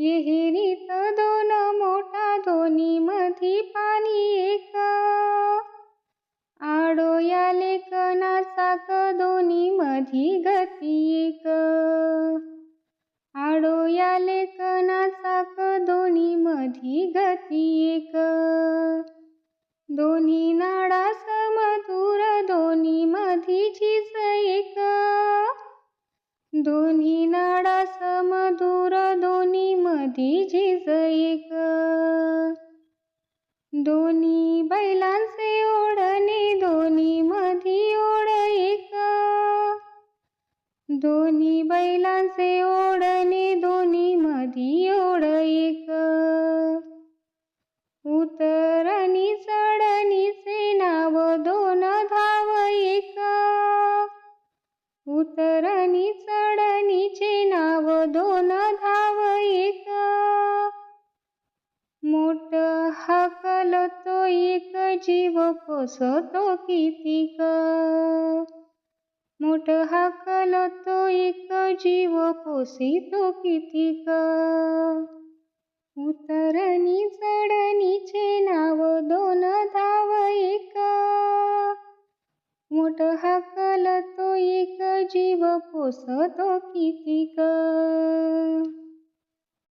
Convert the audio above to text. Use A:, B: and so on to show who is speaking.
A: विहिरीत दोन मोठा दोन्ही मधी पाणी एक. आडो या लेखनाचा क दोन्ही मधी गती एक. आडो या लेखनाचा क दोन्ही मधी गती एक. दोन्ही नाडा समधुर दोन्ही मधी झिज एक. दोन्ही नाडा एक दोन्ही बैलांचे ओढणे दोन्ही मधी ओढईक दोन्ही बैलांचे ओढणे दोन्ही मधी ओढईक उतरणी चढणीचे नाव दोन धाव एक। उतरणी हाकल तो एक जीव पोसतो कितीक मोठ हाकल तो एक जीव पोसितो कितीक उतरणी चढणीचे नाव दोन धाव एक. मोठ हाकल तो एक जीव पोसतो